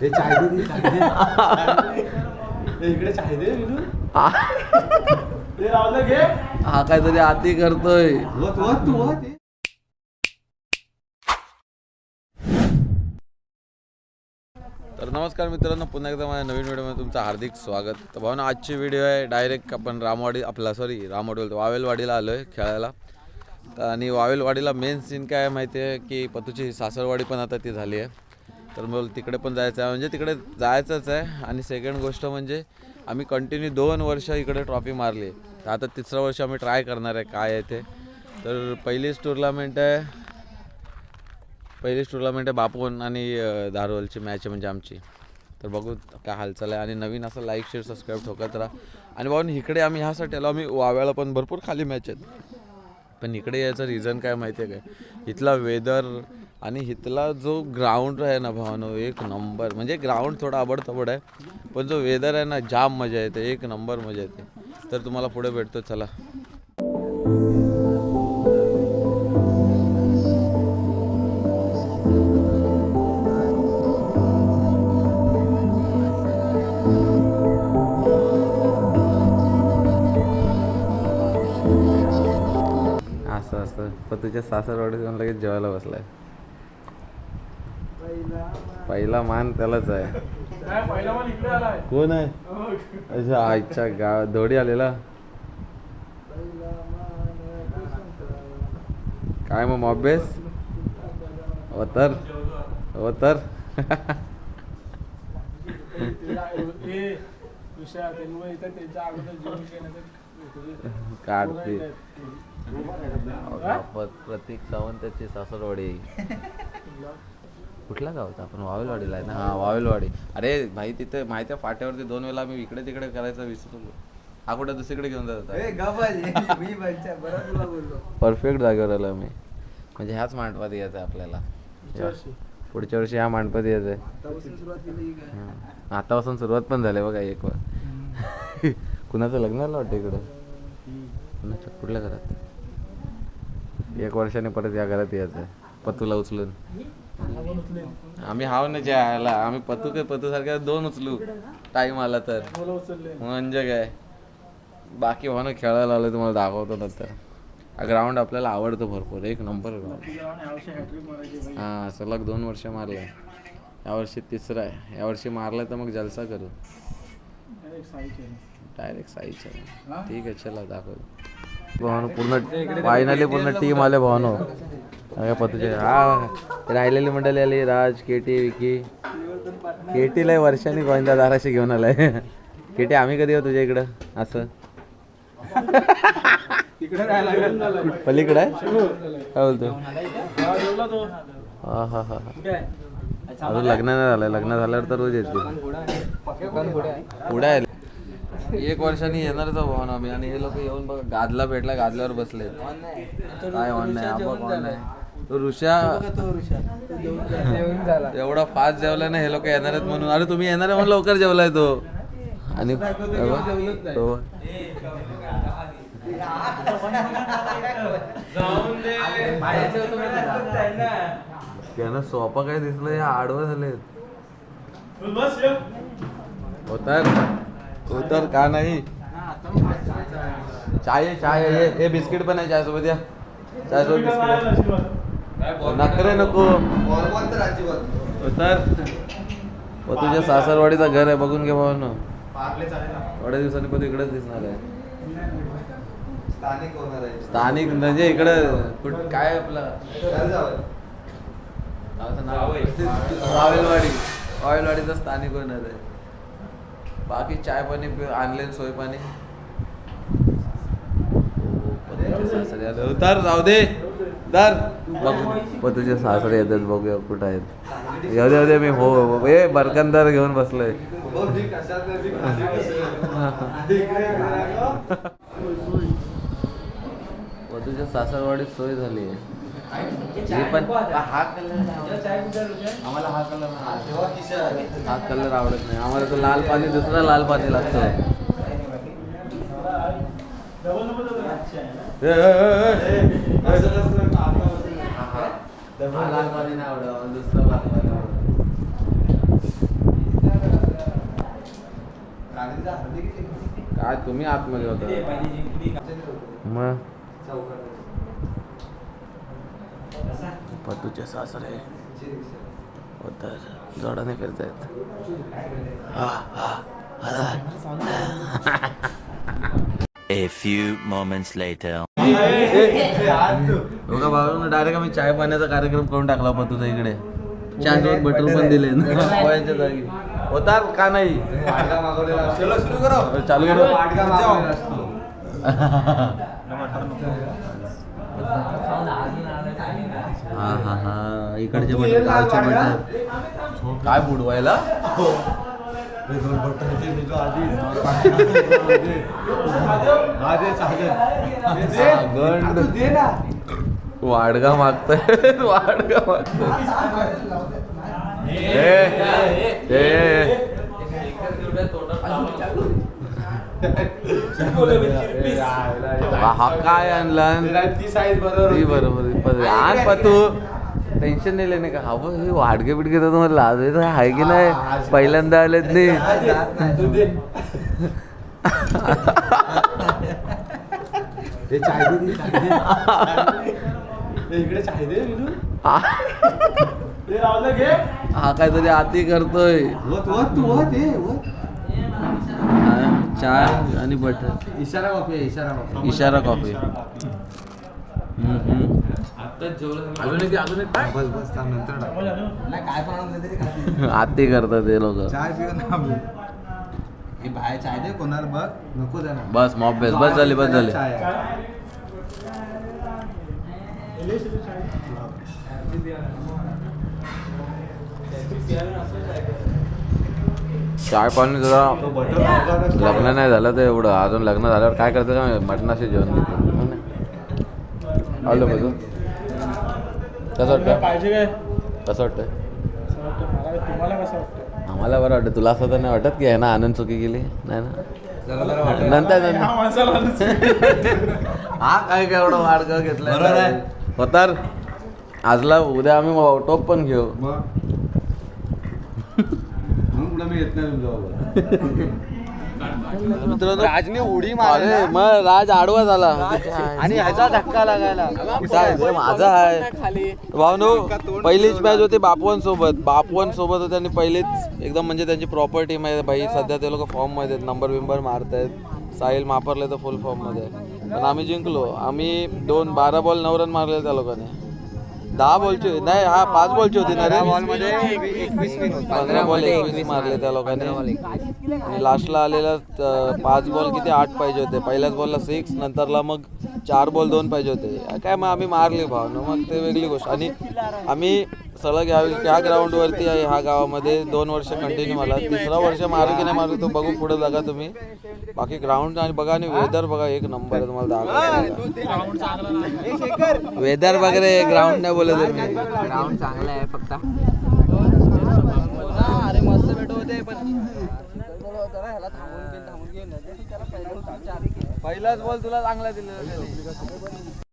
हे चाय दे दे, चाय दे इकडे चाय दे विनू. राहुल घे काहीतरी आती करतोय. तर नमस्कार मित्रांनो पुन्हा एकदा माझ्या नवीन व्हिडिओमध्ये तुमचं हार्दिक स्वागत. तर भाऊ आजची व्हिडिओ आहे डायरेक्ट आपण रामवाडी आपला सॉरी रामवाडी बोलतो वावेलवाडीला आलो आहे खेळायला. आणि वावेलवाडीला मेन सीन काय माहिती आहे की पतूची सासरवाडी पण आता ती झाली आहे. तर मग तिकडे पण जायचं आहे. म्हणजे तिकडे जायचंच आहे. आणि सेकंड गोष्ट म्हणजे आम्ही कंटिन्यू दोन वर्ष इकडे ट्रॉफी मारली. आहे तर आता तिसरं वर्ष आम्ही ट्राय करणार आहे काय आहे ते. तर पहिलीच टुर्नामेंट आहे. पहिलीच टुर्नामेंट आहे बापून आणि अ, धारवलची मॅच आहे म्हणजे आमची. तर बघू काय हालचाल आहे. आणि नवीन असं लाईक शेअर सबस्क्राईब ठोकत राहा. आणि भाऊ इकडे आम्ही ह्यासाठी आलो. आम्ही वाव्याला पण भरपूर खाली मॅच आहेत. पण इकडे याचं रिझन काय माहिती आहे काय? इथला वेदर आणि इथला जो ग्राउंड आहे ना भावानो एक नंबर म्हणजे ग्राउंड थोडा आबडतबड आहे पण जो वेदर आहे ना जाम मजा येते. एक नंबर मजा येते. तर तुम्हाला पुढे भेटतो. चला. असं. असं पण तुझ्या सासरवाडीत जाऊन लगेच जेवायला बसलाय. पहिला मान त्यालाच आहे. कोण आहे? अच्छा आईच्या गाव धोडी आलेला? काय मग अभ्यास? हो तर हो तर काढते. प्रतीक सावंत त्याची सासरवाडी. कुठल्या गावात? आपण वावेलवाडीला आहे ना? हा वावेलवाडी. अरे भाई तिथे माहिती आहे फाट्यावरती दोन वेळा आम्ही इकडे तिकडे करायचं विसरलो हा कुठे दुसरीकडे घेऊन जात. मी परफेक्ट जागेवर आलो आम्ही. म्हणजे ह्याच मांडपात यायचं आपल्याला. पुढच्या वर्षी. ह्या मांडपात यायचं आहे आतापासून सुरुवात पण झाली बघा एक वर. कुणाचं लग्न झालं वाटतं इकडं? कुणाच्या कुठल्या घरात? एक वर्षाने परत या घरात यायचं. पतूला उचलून. आम्ही हाव ना ज्याला. आम्ही पतू काय पतू सारख्या दोन उचलू. टाइम आला तर. म्हणजे काय बाकी हो ना खेळायला आलं तुम्हाला दाखवतो नंतर. हा ग्राउंड आपल्याला आवडतो भरपूर. एक नंबर ग्राउंड हा सलग दोन वर्ष मारले. यावर्षी तिसरा आहे. यावर्षी मारलं तर मग जलसा करू. डायरेक्ट साईच्या. ठीक आहे चला दाखव भावानो पूर्ण फायनली पूर्ण टीम आले भावानो. पतूचे हा राहिलेली मंडळी आली राज केटी विकी. केटीला वर्षांनी गोविंदा दाराशी घेऊन आलाय. केटी आम्ही कधी येऊ तुझ्या इकडं? असं. पलीकडे आहे? काय बोलतो? हा हा हा हा. अजून लग्न नाही झालंय. लग्न झाल्यावर तर रोज येते. पुढे आहे. एक वर्षांनी येणारच भावना आम्ही. आणि हे लोक येऊन बघा गादला भेटला गादल्यावर बसले काय ऑन नाही आंबा कोण नाही. तो ऋषा एवढा फास्ट जेवला ना हे लोक येणार आहेत म्हणून. अरे तुम्ही येणार आहे म्हणून लवकर जेवलाय तो. आणि तो त्यानं सोपा काय दिसलं या आडवं झालेत. उतर उतर का नाही. चाय आहे, चाय आहे. ये हे बिस्किट पण आहे चाय सोबत या. चाय सोबत बिस्किट. नखरे नको. बरोबर तर. व तुझ्या सासरवाडीचं घर आहे बघून घे भावानं. थोड्या दिवसांनी पण इकडेच दिसणार आहे. स्थानिक होणार आहे. स्थानिक म्हणजे इकडं कुठ काय आपलं? वावेलवाडी वावेलवाडीचं स्थानिक होणार आहे. बाकी चाय पाणी आणले सोय पाणी. तर जाऊ दे. तर बघ तुझे सासरे येतात बघूया कुठं आहेत. येऊ दे दे मी हो, हो. ए बरकंदर घेऊन बसलोय. तुझ्या सासरवाडीत सोय झाली आहे. पण हा कलर आम्हाला हा कलर तेव्हा खिशा हा कलर आवडत नाही आम्हाला तो लाल पाणी दुसरा लाल पाणी लागतो. लाल पाणी नाही आवडत दुसरं लाल पाणी आवडतं. काय तुम्ही आतमध्ये होता मग पतूचे सासरे होतर जोडाने फिरतायत A few moments later. बघा बाबा डायरेक्ट आम्ही चाय पाण्याचा कार्यक्रम करून टाकला पतूचा इकडे. चहा सोबत बटर पण दिले. पोह्यांच्या जागी होतात का नाही. चलो सुरू करो. हा हा हा. इकडचे बटर गावचे बटर काय बुडवायला? तू दे. ना. वाडगा मागतोय. वाडगा मागतोय. ए, हा काय आणला? ती साईज बरोबर ती. बरोबर. आण पा तू टेन्शन नाही लेणे का? हा बघ, हे वाडगे बिडगे तर तुम्हाला लाज येत आहे की नाही? पहिल्यांदा आलेत नाही. तू इकडे. हे हा काहीतरी आती करतोय. हे हा, चाय आणि बटर. इशारा कॉफी आहे इशारा कॉफी. इशारा कॉफी. हम्म, हम्म. अजून एक अजून एक काय? बस बस थांब नंतर टाक. नाही काय पण आणलं तरी खाते. आती करतात ते लोक. चाय पिऊन थांब. हे बाहेर चाय दे कोणाला बघ. नको बस मॉब बेस बस झाली बस झाली. चाय. आहे. चाय पाणी जरा. लग्न नाही झालं तर एवढं. अजून लग्न झाल्यावर काय करतं का? मटणाशी जेवण हो ना? आलं बघू. कसं वाटतं? पाहिजे काय? कसं वाटतं आम्हाला बरं वाटतं. तुला असं तर नाही वाटत की आहे ना आनंद चुकी केली? नाही ना. नंतर हा काय काय एवढं घेतलं. होतार आजला उद्या आम्ही टोप पण घेऊ. पुढे मी येत नाही तुमच्या मित्रांनो राजने उडी अरे मग राज आडवा झाला. आणि ह्याचा धक्का लागायला. हे माझा आहे. भावनो पहिलीच मॅच होती बापवन सोबत बापवन सोबत होते आणि पहिलीच एकदम म्हणजे त्यांची प्रॉपर टीम आहे. भाई सध्या ते लोक फॉर्ममध्ये आहेत. नंबर बिंबर मारतायत. साहिल मापरले तर फुल फॉर्ममध्ये आहे. पण आम्ही जिंकलो. आम्ही दोन बारा बॉल नऊ रन मारले त्या लोकांनी. दहा बॉलची नाही हा पाच बॉलची होती ना रे. बॉलमध्ये. पंधरा बॉल एकवीस मारले त्या लोकांनी. आणि लास्टला आलेला पाच बॉल किती? आठ पाहिजे होते. पहिल्याच बॉलला सिक्स नंतरला मग चार बॉल दोन पाहिजे होते. काय मग आम्ही मारली भाव. ना मग ते वेगळी गोष्ट. आणि आम्ही सलग या या ग्राउंडवरती आहे ह्या गावामध्ये. दोन वर्ष कंटिन्यू मला. तिसरा वर्ष मारू की नाही मारू तो बघू पुढे बघा तुम्ही. बाकी ग्राउंड आणि बघा आणि वेदर बघा एक नंबर आहे तुम्हाला दाखवतो. वेदर वगैरे ग्राउंड नाही बोलत आहे मी. ग्राउंड चांगला आहे फक्त. पहिलाच बॉल तुला चांगला दिलेला.